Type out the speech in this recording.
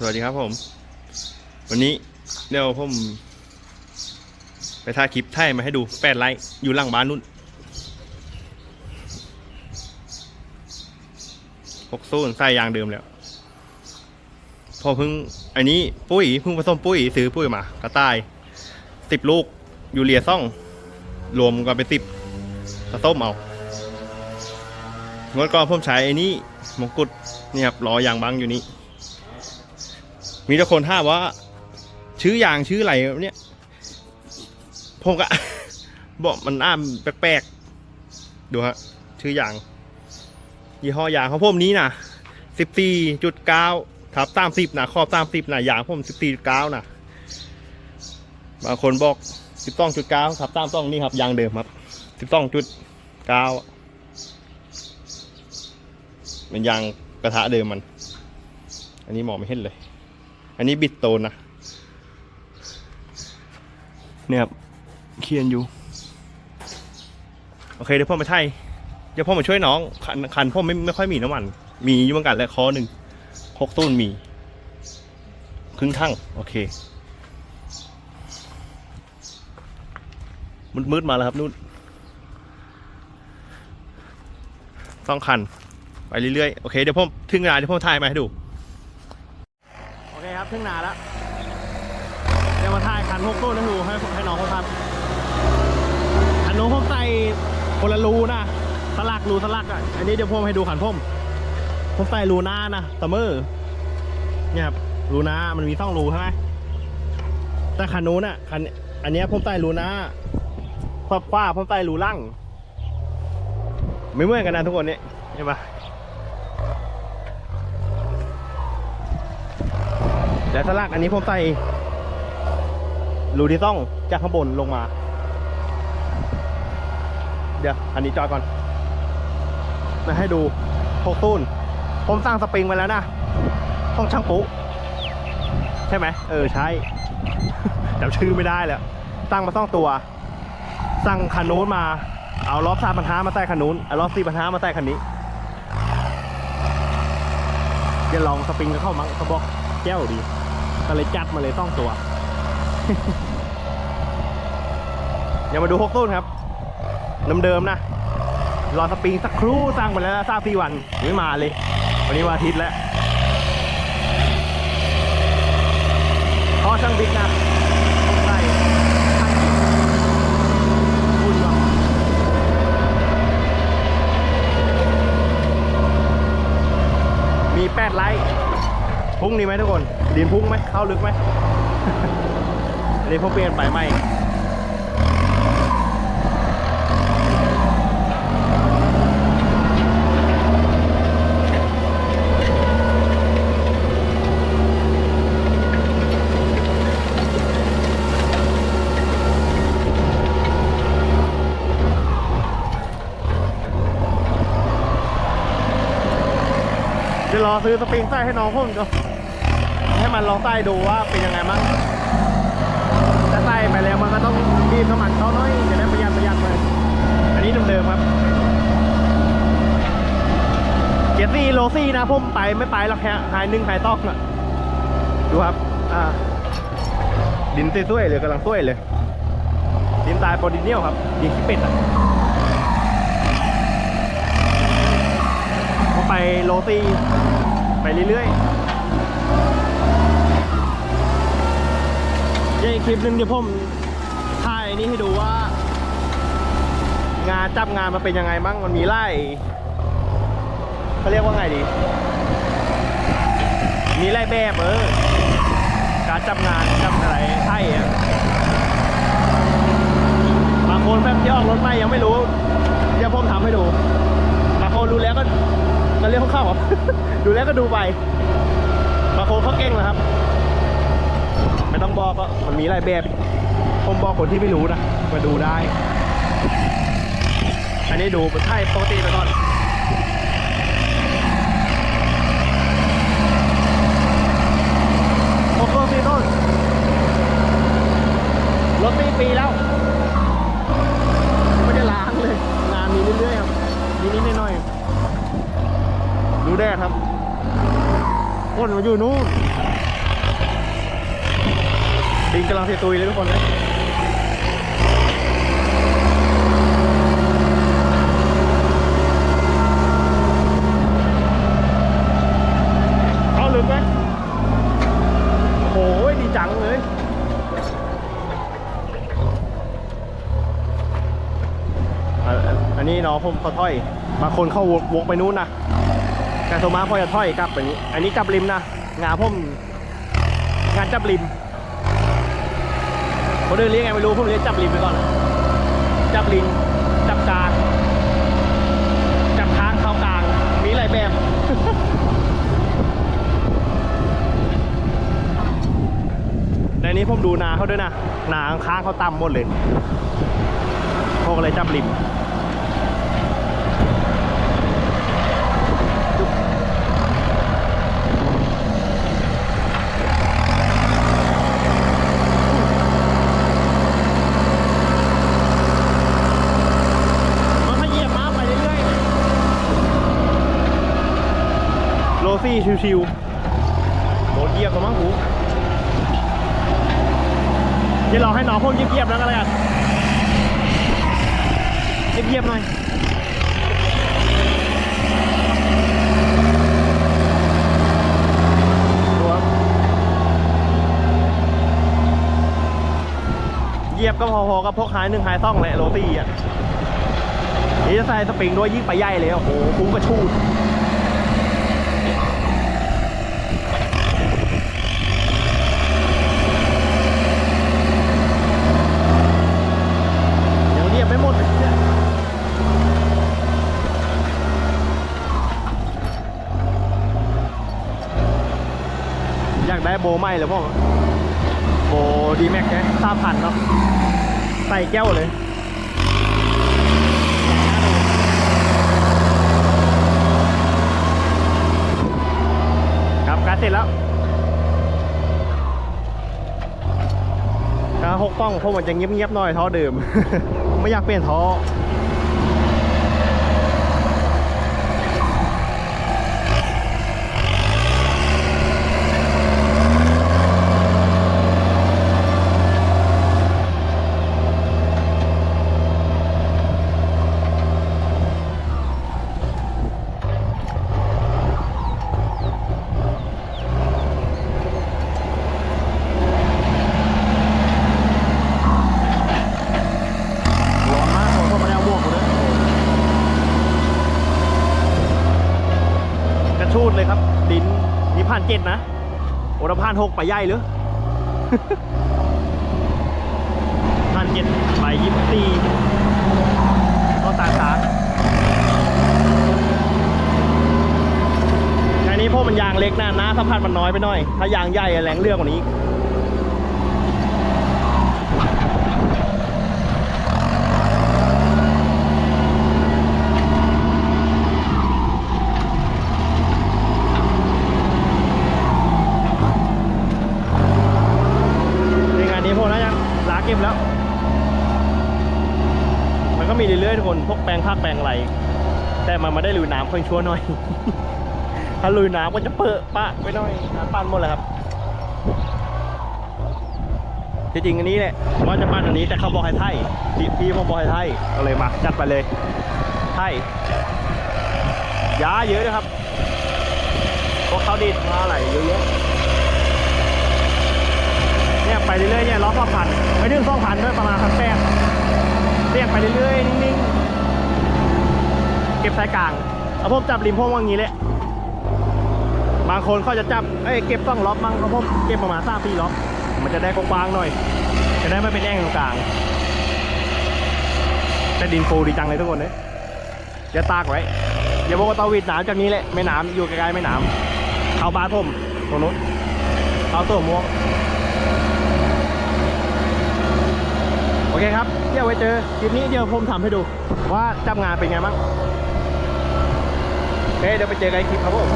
สวัสดีครับผม วันนี้เดี๋ยวผม ไปถ่ายคลิปไทยมาให้ดูแปดไลค์อยู่หลังบ้านนู่นหกสู้ใส่ยางเดิมแล้ว พอเพิ่งอันนี้ปุ้ยเพิ่งผสมปุ้ยซื้อปุ้ยมากระต่ายสิบลูกยูเรียซ่อง รวมกันเป็นสิบผสมเอางดก่อนผมใช้ไอ้นี่มงกุฎนี่ครับล้อยางบังอยู่นี่ มีแต่คนถามว่าชื่อยางชื่ออะไรเนี่ยผมก็บอกมันอ้ามแปลกๆ ดูฮะชื่อยาง ยี่ห้อยางของผมนี้นะสิบสี่จุดเก้าทับสามสิบนะขอบสามสิบนะยางผมสิบสี่เก้านะบางคนบอกสิบสองจุดเก้าทับสามสองนี่ครับยางเดิมครับสิบสองจุดเก้าเป็นยางกระทะเดิมมัน อันนี้มองไม่เห็นเลย อันนี้บิดโตนนะ เนี่ยครับเคียนอยู่ โอเคเดี๋ยวพ่อมาไทยเดี๋ยวพ่อมาช่วยน้องคันคันพ่อไม่ไม่ค่อยมีน้ำมัน มีอยุ่เหมือนกันและคอหนึ่งหกต้นมีครึ่งทั้งโอเคมืดมืดๆมาแล้วครับนู่นสองคัน ไปเรื่อยๆ โอเค เดี๋ยวผมถึงนาเดี๋ยวผมถ่ายมาให้ดูโอเคครับถึงนาแล้วเดี๋ยวมาถ่ายคันหกต้นให้ดูให้ให้น้องเขาทำคันโน้นผมใส่คนละรูนะสลักรูสลักอะอันนี้เดี๋ยวผมให้ดูขันผมผมใส่รูหน้านะเสมอเนี่ยครับรูหน้ามันมีสองรูใช่ไหมแต่คันนู้นอะคันอันนี้ยผมใส่รูหน้าควับคว้าผมใส่รูล่างไม่เหมือนกันนะทุกคนเนี่ยเห็นปะ แต่สลักอันนี้ผมใส่รูที่ต้องจากข้างบนลงมา เดี๋ยว อันนี้จอดก่อนมาให้ดูพกตู้นผมสร้างสปริงไว้แล้วนะต้องช่างปุ๊ใช่ไหมเออใช่จำชื่อไม่ได้แล้วตั้งมาต้องตัวสั่งคันนู้นมา เอาล้อสามพันห้ามาใส่คันนู้นเอาล้อสี่พันห้ามาใส่คันนี้เดี๋ยวลองสปริงก็เข้ามั้งเขาบอกแก้วดี ก็เลยจัดมาเลยต้องตัว เดี๋ยวมาดูฮกต้นครับน้ำเดิมนะ รอสปริงสักครู่สร้างไปแล้วทราบพี่วันไม่มาเลย วันนี้วันอาทิตย์แล้วพอช่างบิ๊กนะใส่อุ่นว่ะมีแปดไลท์ พุ่งนี่ไหมทุกคนดินพุ่งไหมเข้าลึกไหมอันนี้ผมเปลี่ยนไปใหม่เดี๋ยวรอซื้อสปริงใส่ให้น้องพ่นก่อน ให้มันลองใส่ดูว่าเป็นยังไงมั้งถ้าใส่ไปแล้วมันก็ต้องบีบน้ำมันเขาหน้อยจะได้ประหยัดประหยัดเลยอันนี้เดิมๆครับเกียร์ซี่โลซี่นะผมไปไม่ไปหรอกแค่หายหนึ่งหายตอกน่ะดูครับอ่าดินสวยๆเลยกำลังสวยเลยดินตายโปรดินเนียลครับดินขี้เป็ดอะก็ไปโรตีไปเรื่อยๆ ยังอีกคลิปหนึ่งเดี๋ยวผมถ่ายนี่ให้ดูว่า งานจับงานมันเป็นยังไงบ้างมันมีไล่เขาเรียกว่าไงดี มีไล่แบบเออการจับงานจับอะไรไท่อะบางคนแบบที่ออกรถไม่ยังไม่รู้เดี๋ยวผมทำให้ดูบางคนรู้แล้วก็ก็เรียกเขาเข้าครับดูแล้วก็ดูไปบางคนเขาเก่งนะครับ ไม่ต้องบอกก็มันมีหลายแบบผมบอกคนที่ไม่รู้นะมาดูได้ อันนี้ดูไทยปกติไปก่อนโอ้โหปีต้นรถปีปีแล้วไม่ได้ล้างเลยงานมีเรื่อยๆครับนิดๆหน่อยดูแดดครับก้นมาอยู่นู่น ดินกำลังเทตุยเลยทุกคนนะเอาลุดไหมโอ้โหดีจังเลยอันนี้น้องผมเขาถ้อย บางคนเข้าวกวกไปนู้นนะแต่โซมาพอจะถ้อยกลับแบบนี้ อันนี้จับริมนะงาผมงานจับริม คนเดินเรียกไงไม่รู้ผมเรียกจับริมไปก่อน จับลิง จับกลาง จับค้างเข้ากลาง มีหลายแบบในนี้ผมดูนาเขาด้วยนะ นาค้างเขาต่ำหมดเลยพวกอะไรจับริม มันขยียบมาไปเรื่อยๆ โรซี่ ชิวๆโดเยียบตัวมั้งหูเดี๋ยวเราให้น้องพวกเยียบๆแล้วกันเลยกันเยียบๆหน่อยเยียบก็พอๆกับพวกหายหนึ่งหายต้องแหละโรตีอะนี่จะใส่สปริงด้วยยิ่งไปใหญ่เลยโอ้โหคุ้มกระชูดยังเรียบไม่หมดเลยเนี่ย อยากได้โบใหม่เลยพ่อโบดีแม็กแค่สามพันเนาะใส่แก้วเลยครับการเสร็จแล้วการหกป้องเพราะมันจะเงียบๆหน่อยท่อเดิม ไม่อยากเปลี่ยนท่อร้อนมากผมก็ไม่ได้เอาหมวกมาด้วยกระ ชูดเลยครับ ดินนี่ผ่านเจ็ดนะ โอ้ถ้าผ่านหกไปใหญ่หรือผ่านเจ็ดไปยี่สิบสี่ก็ตาขาแค่นี้พวกมันยางเล็กนะนะสัมผัสมันน้อยไปหน่อย ถ้ายางใหญ่แรงเรื่องกว่านี้งานนี้พวกน่าจะลา เก็บแล้ว มันก็มีเรื่อยๆทุกคนพวกแปลงภาคแปลงอะไร แต่มันมาได้ลุยน้ำค่อยชั่วหน่อย ถ้าลุยน้ำก็จะเปอะปะไปหน่อยน้ำปั้นหมดเลยครับที่จริงอันนี้แหละว่าจะปั้นอันนี้แต่เขาบอกให้ไทยพี่พี่ผมบอกให้ไทยก็เลยมาจัดไปเลยไทยยาเยอะนะครับพวกเขาดีดมาอะไรเยอะแยะ เนี่ยไปเรื่อยๆเนี่ยล้อสอพันไม่ถึงสองพันด้วยประมาณพันแปดเรียกไปเรื่อยๆนิ่งๆ เก็บสายกลางเอาพวกจับริมพวกว่างี้แหละบางคนเขาจะจับเอ้ยเก็บต้องล็อกบางเขาพวกเก็บประมาณสามปีล็อกมันจะได้กว้างๆหน่อย จะได้ไม่เป็นแอ่งตรงกลางแต่ดินฟูดีจังเลยทุกคนเนี่ยอย่าตากไว้อย่าบอกว่าเตาวิดหนามจากนี้แหละไม่หนามอยู่ใกลๆไม่หนามเข้าบ้านผมตรงนู้นเข้าตัวม่วง โอเคครับเดี๋ยวไว้เจอคลิปนี้เดี๋ยวผมทำให้ดู ว่าจับงานเป็นไงบ้างโอเคเดี๋ยวไปเจอกันในคลิปครับผม